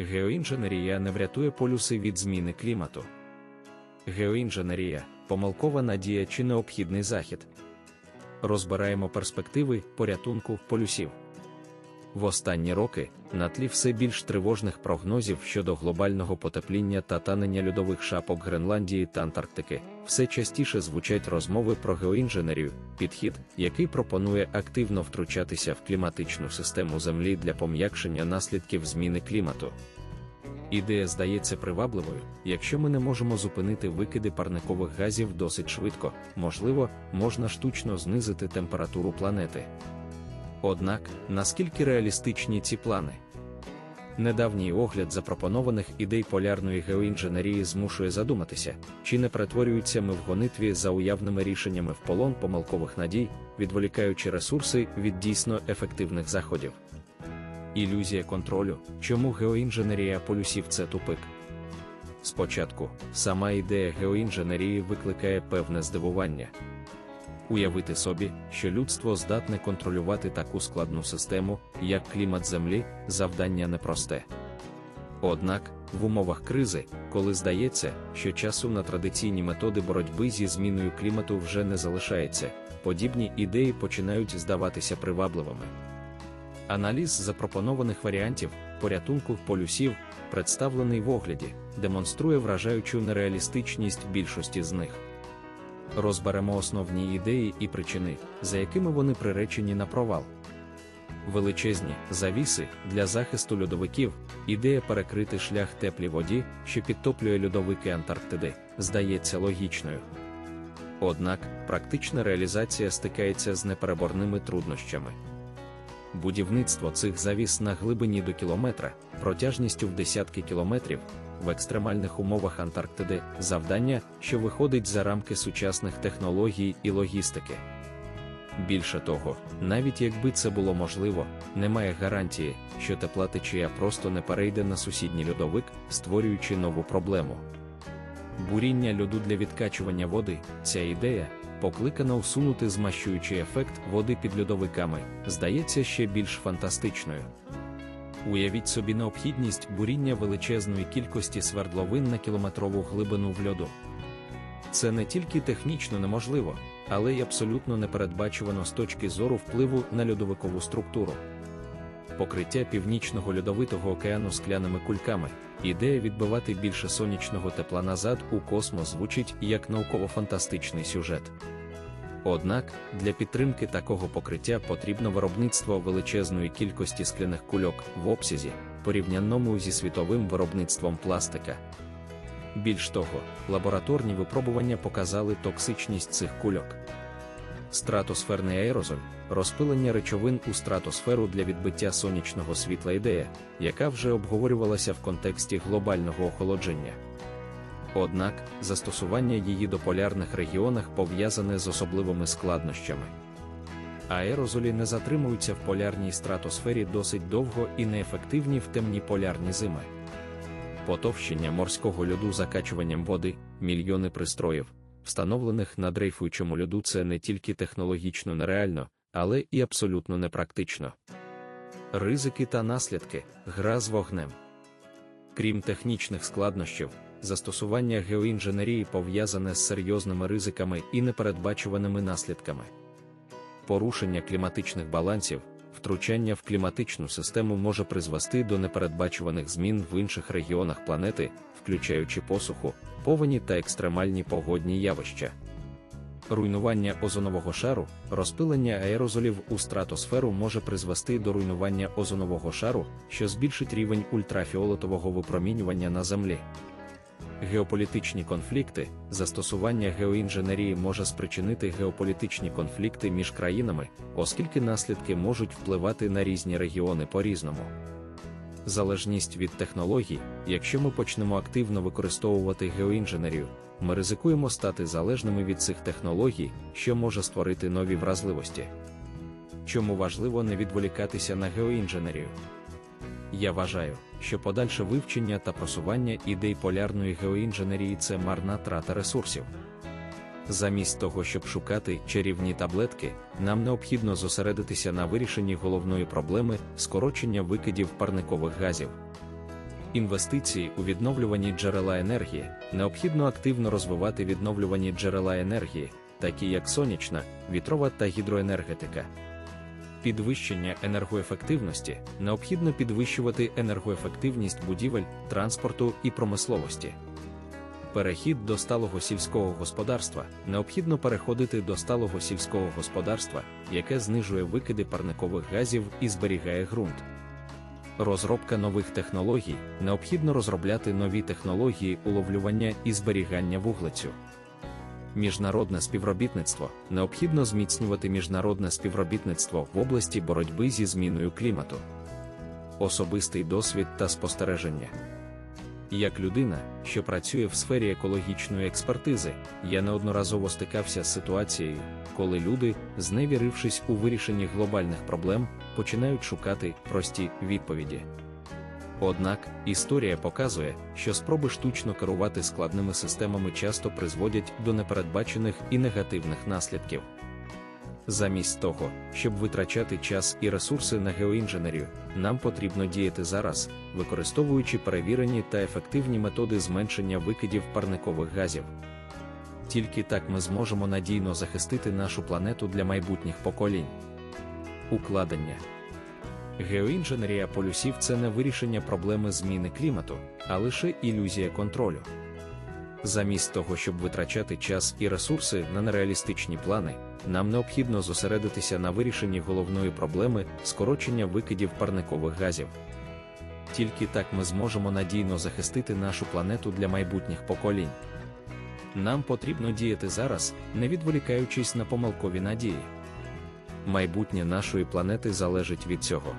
Геоінженерія не врятує полюси від зміни клімату. Геоінженерія помилкова надія чи необхідний захід. Розбираємо перспективи порятунку полюсів. В останні роки, на тлі все більш тривожних прогнозів щодо глобального потепління та танення льодових шапок Гренландії та Антарктики, все частіше звучать розмови про геоінженерію, підхід, який пропонує активно втручатися в кліматичну систему Землі для пом'якшення наслідків зміни клімату. Ідея здається привабливою, якщо ми не можемо зупинити викиди парникових газів досить швидко, можливо, можна штучно знизити температуру планети. Однак, наскільки реалістичні ці плани? Недавній огляд запропонованих ідей полярної геоінженерії змушує задуматися, чи не перетворюються ми в гонитві за уявними рішеннями в полон помилкових надій, відволікаючи ресурси від дійсно ефективних заходів. Ілюзія контролю, чому геоінженерія полюсів це тупик. Спочатку, сама ідея геоінженерії викликає певне здивування. Уявити собі, що людство здатне контролювати таку складну систему, як клімат Землі, завдання непросте. Однак, в умовах кризи, коли здається, що часу на традиційні методи боротьби зі зміною клімату вже не залишається, подібні ідеї починають здаватися привабливими. Аналіз запропонованих варіантів порятунку полюсів, представлений в огляді, демонструє вражаючу нереалістичність більшості з них. Розберемо основні ідеї і причини, за якими вони приречені на провал. Величезні завіси для захисту льодовиків, ідея перекрити шлях теплій воді, що підтоплює льодовики Антарктиди, здається логічною. Однак практична реалізація стикається з непереборними труднощами. Будівництво цих завіс на глибині до кілометра, протяжністю в десятки кілометрів, в екстремальних умовах Антарктиди завдання, що виходить за рамки сучасних технологій і логістики. Більше того, навіть якби це було можливо, немає гарантії, що тепла течія просто не перейде на сусідній льодовик, створюючи нову проблему. Буріння льоду для відкачування води, ця ідея, покликана усунути змащуючий ефект води під льодовиками, здається ще більш фантастичною. Уявіть собі необхідність буріння величезної кількості свердловин на кілометрову глибину в льоду. Це не тільки технічно неможливо, але й абсолютно непередбачувано з точки зору впливу на льодовикову структуру. Покриття північного льодовитого океану скляними кульками, ідея відбивати більше сонячного тепла назад у космос звучить як науково-фантастичний сюжет. Однак для підтримки такого покриття потрібно виробництво величезної кількості скляних кульок в обсязі, порівняному зі світовим виробництвом пластика. Більш того, лабораторні випробування показали токсичність цих кульок. Стратосферний аерозоль розпилення речовин у стратосферу для відбиття сонячного світла ідея, яка вже обговорювалася в контексті глобального охолодження. Однак застосування її до полярних регіонах пов'язане з особливими складнощами. Аерозолі не затримуються в полярній стратосфері досить довго і неефективні в темні полярні зими. Потовщення морського льоду закачуванням води, мільйони пристроїв, встановлених на дрейфуючому льоду, це не тільки технологічно нереально, але і абсолютно непрактично. Ризики та наслідки гра з вогнем. Крім технічних складнощів, застосування геоінженерії пов'язане з серйозними ризиками і непередбачуваними наслідками. Порушення кліматичних балансів, втручання в кліматичну систему може призвести до непередбачуваних змін в інших регіонах планети, включаючи посуху, повені та екстремальні погодні явища. Руйнування озонового шару, розпилення аерозолів у стратосферу може призвести до руйнування озонового шару, що збільшить рівень ультрафіолетового випромінювання на Землі. Геополітичні конфлікти, застосування геоінженерії може спричинити геополітичні конфлікти між країнами, оскільки наслідки можуть впливати на різні регіони по-різному. Залежність від технологій, якщо ми почнемо активно використовувати геоінженерію, ми ризикуємо стати залежними від цих технологій, що може створити нові вразливості. Чому важливо не відволікатися на геоінженерію? Я вважаю, що подальше вивчення та просування ідей полярної геоінженерії це марна трата ресурсів. Замість того, щоб шукати чарівні таблетки, нам необхідно зосередитися на вирішенні головної проблеми скорочення викидів парникових газів. Інвестиції у відновлювані джерела енергії необхідно активно розвивати відновлювані джерела енергії, такі як сонячна, вітрова та гідроенергетика. Підвищення енергоефективності необхідно підвищувати енергоефективність будівель, транспорту і промисловості. Перехід до сталого сільського господарства необхідно переходити до сталого сільського господарства, яке знижує викиди парникових газів і зберігає ґрунт. Розробка нових технологій необхідно розробляти нові технології уловлювання і зберігання вуглецю. Міжнародне співробітництво необхідно зміцнювати міжнародне співробітництво в області боротьби зі зміною клімату, особистий досвід та спостереження. Як людина, що працює в сфері екологічної експертизи, я неодноразово стикався з ситуацією, коли люди, зневірившись у вирішенні глобальних проблем, починають шукати прості відповіді. Однак історія показує, що спроби штучно керувати складними системами часто призводять до непередбачених і негативних наслідків. Замість того, щоб витрачати час і ресурси на геоінженерію, нам потрібно діяти зараз, використовуючи перевірені та ефективні методи зменшення викидів парникових газів. Тільки так ми зможемо надійно захистити нашу планету для майбутніх поколінь. Укладення Геоінженерія полюсів це не вирішення проблеми зміни клімату, а лише ілюзія контролю. Замість того, щоб витрачати час і ресурси на нереалістичні плани, нам необхідно зосередитися на вирішенні головної проблеми скорочення викидів парникових газів. Тільки так ми зможемо надійно захистити нашу планету для майбутніх поколінь. Нам потрібно діяти зараз, не відволікаючись на помилкові надії. Майбутнє нашої планети залежить від цього.